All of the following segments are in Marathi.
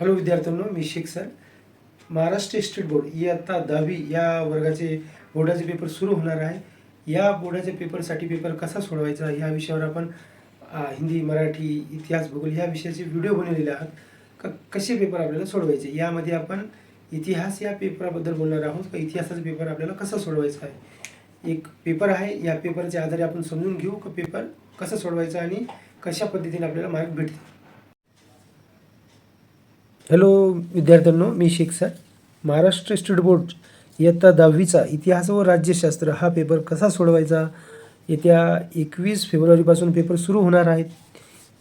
हॅलो विद्यार्थ्यांनो मी Shaikh sir. Maharashtra state board इयत्ता दहावी या वर्गाचे बोर्डाचे पेपर सुरू होणार आहे. या बोर्डाच्या पेपरसाठी पेपर कसा सोडवायचा या विषयावर आपण हिंदी मराठी इतिहास भूगोल या विषयाचे व्हिडिओ बनवलेले आहात. क कसे पेपर आपल्याला सोडवायचे यामध्ये आपण इतिहास या पेपराबद्दल बोलणार आहोत. का इतिहासाचा पेपर आपल्याला कसा सोडवायचा आहे? एक पेपर आहे या पेपरच्या आधारे आपण समजून घेऊ का पेपर कसा सोडवायचा आणि कशा पद्धतीने आपल्याला मार्क भेटतील. हॅलो विद्यार्थ्यांनो मी Shaikh sir. Maharashtra state board इयत्ता दहावीचा इतिहास व राज्यशास्त्र हा पेपर कसा सोडवायचा? येत्या एकवीस फेब्रुवारीपासून पेपर सुरू होणार आहेत.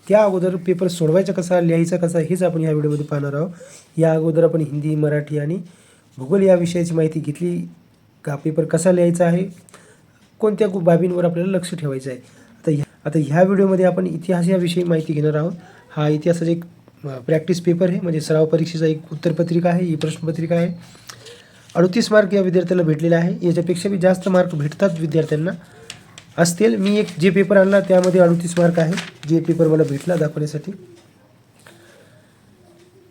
त्या अगोदर पेपर सोडवायचा कसा लिहायचा कसा हेच आपण या व्हिडिओमध्ये पाहणार आहोत. या अगोदर आपण हिंदी मराठी आणि भूगोल या विषयाची माहिती घेतली का पेपर कसा लिहायचा आहे कोणत्या बाबींवर आपल्याला लक्ष ठेवायचं आहे. आता ह्या आता ह्या व्हिडिओमध्ये आपण इतिहास याविषयी माहिती घेणार आहोत. हा इतिहासाचा एक प्रॅक्टिस पेपर आहे म्हणजे सराव परीक्षेचा एक उत्तरपत्रिका आहे ही प्रश्नपत्रिका आहे. अडतीस मार्क या विद्यार्थ्याला भेटलेला आहे. याच्यापेक्षा बी जास्त मार्क भेटतात विद्यार्थ्यांना. असतील मी एक जे पेपर आणला त्यामध्ये अडतीस मार्क आहे. जे पेपर मला भेटला दाखवण्यासाठी.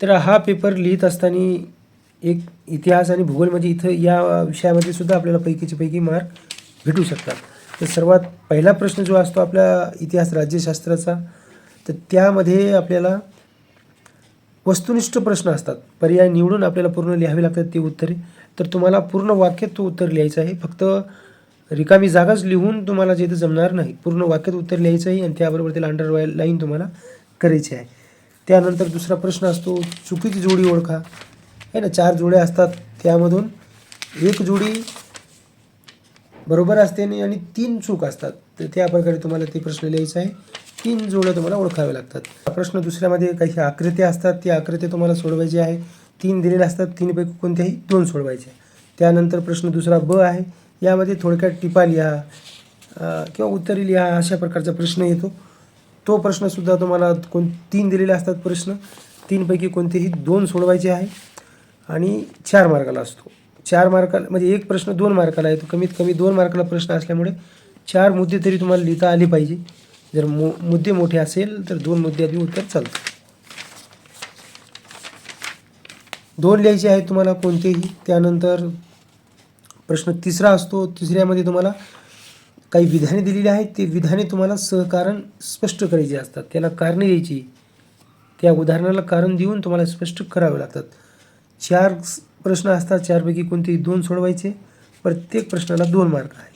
तर हा पेपर लिहित असताना एक इतिहास आणि भूगोल म्हणजे इथं या विषयामध्ये सुद्धा आपल्याला पैकीचे पैकी मार्क भेटू शकतात. तर सर्वात पहिला प्रश्न जो असतो आपल्या इतिहास राज्यशास्त्राचा तर त्यामध्ये आपल्याला वस्तुनिष्ठ प्रश्न असतात. पर्याय निवडून आपल्याला पूर्ण लिहावी लागतात ती उत्तरे. तर तुम्हाला पूर्ण वाक्यात तो उत्तर लिहायचं आहे. फक्त रिकामी जागाच लिहून तुम्हाला जे ते जमणार नाही पूर्ण वाक्यात उत्तर लिहायचं आहे आणि त्याबरोबर त्याला अंडर लाईन तुम्हाला करायची आहे. त्यानंतर दुसरा प्रश्न असतो चुकीची जोडी ओळखा. आहे ना चार जोड्या असतात त्यामधून. एक जोडी बरोबर असते आणि आणि तीन चूक असतात. तर त्या प्रकारे तुम्हाला ते प्रश्न लिहायचा आहे. तीन जोड्या तुम्हाला ओळखाव्या लागतात. प्रश्न दुसऱ्यामध्ये काही आकृत्या असतात त्या आकृत्या तुम्हाला सोडवायची आहे. तीन दिलेले असतात तीनपैकी कोणत्याही दोन सोडवायचे त्यानंतर प्रश्न दुसरा ब आहे. यामध्ये थोडक्यात टिपा लिहा किंवा उत्तरे लिहा अशा प्रकारचा प्रश्न येतो. तो प्रश्नसुद्धा तुम्हाला कोण तीन दिलेले असतात प्रश्न. तीनपैकी कोणतेही दोन सोडवायचे आहे. आणि चार मार्काला असतो. चार मार्काला म्हणजे एक प्रश्न दोन मार्काला येतो कमीत कमी दोन मार्काला प्रश्न असल्यामुळे चार मुद्दे तरी तुम्हाला लिहिता आले पाहिजे. जर मु मुद्दे मोठे असेल तर दोन मुद्दे आधी उत्तर चालतं. दोन लिहायचे आहेत तुम्हाला कोणतेही त्यानंतर प्रश्न तिसरा असतो तिसऱ्यामध्ये तुम्हाला काही विधाने दिलेली आहेत ते विधाने तुम्हाला सहकारण स्पष्ट करायची असतात. त्याला कारणे द्यायची. त्या उदाहरणाला कारण देऊन तुम्हाला स्पष्ट करावे लागतात. चार प्रश्न असतात चारपैकी कोणतेही दोन सोडवायचे. प्रत्येक प्रश्नाला दोन मार्क आहे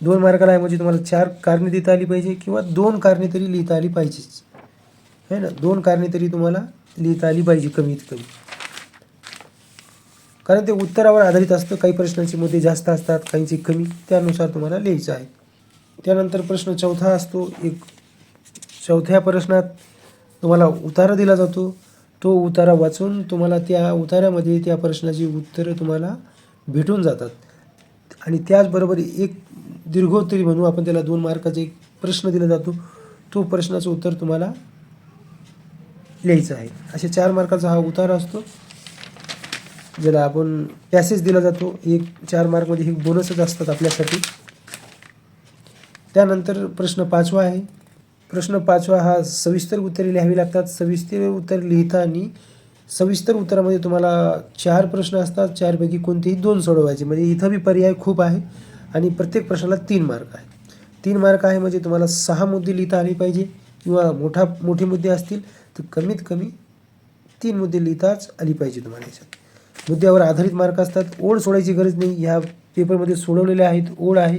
दोन मार्काला आहे म्हणजे तुम्हाला चार कारणे देता आली पाहिजे किंवा दोन कारणे तरी लिहिता आली पाहिजेच. है ना? दोन कारणे तरी तुम्हाला लिहिता आली पाहिजे कमीत कमी. कारण ते उत्तरावर आधारित असतं. काही प्रश्नांचे मुद्दे जास्त असतात काहींचे कमी. त्यानुसार तुम्हाला लिहायचं आहे. त्यानंतर प्रश्न चौथा असतो. एक चौथ्या प्रश्नात तुम्हाला उतारा दिला जातो. तो उतारा वाचून तुम्हाला त्या उतारामध्ये त्या प्रश्नाची उत्तरं तुम्हाला भेटून जातात. आणि त्याचबरोबर एक दीर्घोत्तरी म्हणू आपण त्याला दोन मार्काचा एक प्रश्न दिला जातो. तो प्रश्नाचं उत्तर तुम्हाला लिहायचं आहे. असे चार मार्काचा हा उतार असतो. ज्याला आपण पॅसेज दिला जातो. एक चार मार्कमध्ये एक बोनसच असतात आपल्यासाठी. त्यानंतर प्रश्न पाचवा आहे. प्रश्न पाचवा हा सविस्तर उत्तरे लिहावी लागतात. सविस्तर उत्तर लिहिताना सविस्तर उत्तरामध्ये तुम्हाला चार प्रश्न असतात. चारपैकी कोणतेही दोन सोडवायचे. म्हणजे इथं बी पर्याय खूप आहे. आणि प्रत्येक प्रश्नाला तीन मार्क आहे तीन मार्क आहे म्हणजे तुम्हाला सहा मुद्दे लिहिता आले पाहिजे किंवा मोठा मोठे मुद्दे असतील तर कमीत कमी तीन मुद्दे लिहिताच आली पाहिजे तुम्हाला याच्यात. मुद्द्यावर आधारित मार्क असतात. ओढ सोडायची गरज नाही. ह्या पेपरमध्ये सोडवलेले आहेत. ओढ आहे.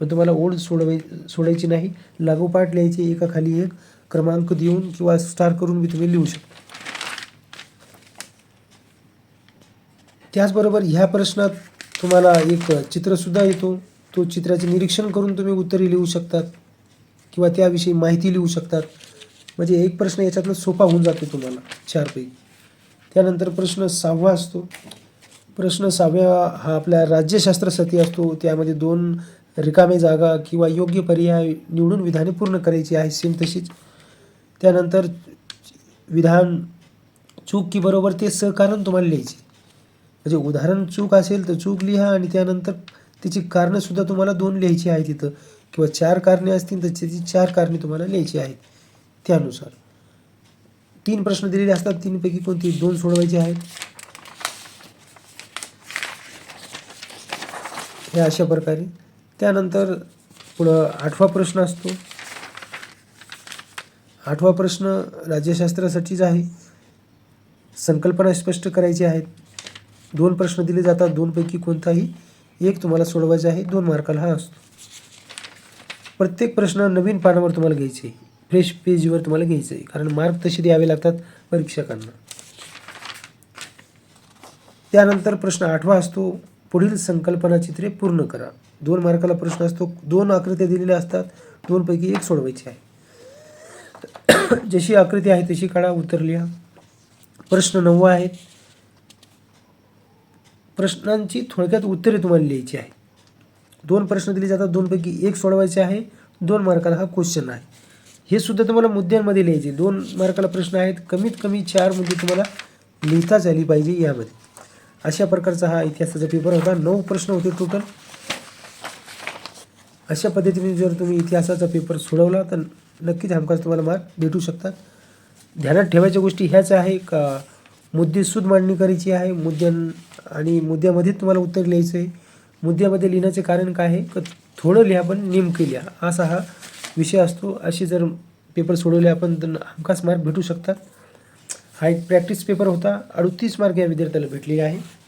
पण तुम्हाला ओढ सोडवाय सोडायची नाही. लागोपाठ लिहायची एका खाली एक क्रमांक देऊन किंवा स्टार करून मी तुम्ही लिहू शकता. त्याचबरोबर ह्या प्रश्नात तुम्हाला एक चित्रसुद्धा येतो. तो चित्राचे निरीक्षण करून तुम्ही उत्तरे लिहू शकतात किंवा त्याविषयी माहिती लिहू शकतात. म्हणजे एक प्रश्न याच्यातनं सोपा होऊन जातो तुम्हाला चारपैकी. त्यानंतर प्रश्न सहावा असतो. प्रश्न सहाव्या हा आपल्या राज्यशास्त्रासाठी असतो. त्यामध्ये दोन रिकामे जागा किंवा योग्य पर्याय निवडून विधाने पूर्ण करायची आहे सेम तशीच. त्यानंतर विधान चूक की बरोबर ते सहकारण तुम्हाला लिहायचे. म्हणजे उदाहरण चूक असेल तर चूक लिहा आणि त्यानंतर त्याची कारणंसुद्धा तुम्हाला दोन लिहायची आहेत तिथं किंवा चार कारणे असतील तर त्याची चार कारणे तुम्हाला लिहायची आहेत. त्यानुसार. तीन प्रश्न दिलेले असतात. तीनपैकी कोणती? दोन सोडवायचे आहेत. हे अशा प्रकारे. त्यानंतर पुढं आठवा प्रश्न असतो. आठवा प्रश्न राज्यशास्त्रासाठीच आहे. संकल्पना स्पष्ट करायची आहेत. दोन प्रश्न दिले जातात. दोनपैकी कोणताही एक तुम्हाला सोडवायचा आहे दोन मार्काला हा असतो. प्रत्येक प्रश्न नवीन पानावर तुम्हाला घ्यायचे आहे. फ्रेश पेजवर तुम्हाला घ्यायचं आहे. कारण मार्क तसे द्यावे लागतात परीक्षकांना. त्यानंतर प्रश्न आठवा असतो. पुढील संकल्पना चित्रे पूर्ण करा. दोन मार्काला प्रश्न असतो. दोन आकृत्या दिलेल्या असतात. दोनपैकी एक सोडवायची आहे. जशी आकृती आहे तशी काढा उतरल्या प्रश्न नववा आहेत प्रश्नांची थोडक्यात उत्तरे तुम्हाला लिहायची आहे. दोन प्रश्न दिले जातात दोनपैकी एक सोडवायचे आहे दोन मार्काला हा क्वेश्चन आहे. हे सुद्धा तुम्हाला मुद्द्यांमध्ये लिहायचे दोन मार्काला प्रश्न आहेत कमीत कमी चार मुद्दे तुम्हाला लिहिताच आली पाहिजे यामध्ये. अशा प्रकारचा हा इतिहासाचा पेपर होता. नऊ प्रश्न होते टोटल अशा पद्धतीने जर तुम्ही इतिहासाचा पेपर सोडवला तर नक्कीच हमखास तुम्हाला मार्क भेटू शकतात. ध्यानात ठेवायच्या गोष्टी ह्याच आहे का मुद्देसूद मांडणी करायची आहे. मुद्द्यां आणि मुद्द्यामध्ये तुम्हाला उत्तर लिहायचं आहे. मुद्द्यामध्ये लिहिण्याचे कारण काय आहे? का थोडं लिहा पण नेमकं लिहा. असा हा विषय असतो. असे जर पेपर सोडवले आपण तर हमखास मार्क भेटू शकतात. हा एक प्रॅक्टिस पेपर होता. अडतीस मार्क या विद्यार्थ्याला भेटलेले आहे.